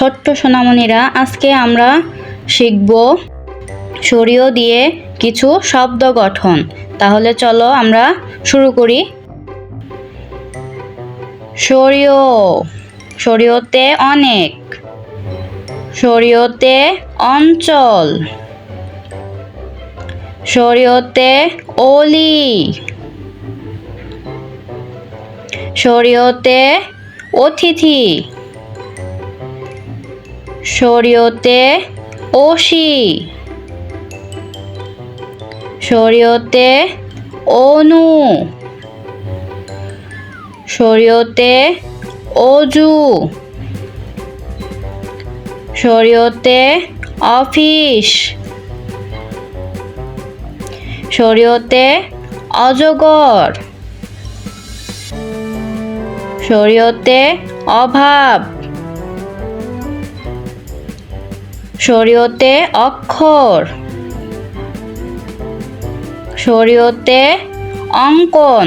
ছোট্ট সোনামণিরা, আজকে আমরা শিখব সরিয় দিয়ে কিছু শব্দ গঠন। তাহলে চলো আমরা শুরু করি। সরিয় সরিয়তে অনেক। সরিয়তে অঞ্চল। সরিয়তে অলি। শরীয়তে অতিথি। শরীয়তে ওসি শরীয়তে অনু। শরীয়তে অজু। শরীয়তে অফিস। শরীয়তে অজগর। শরীয়তে অভাব। শরীয়তে অক্ষর। শরীয়তে অঙ্কন।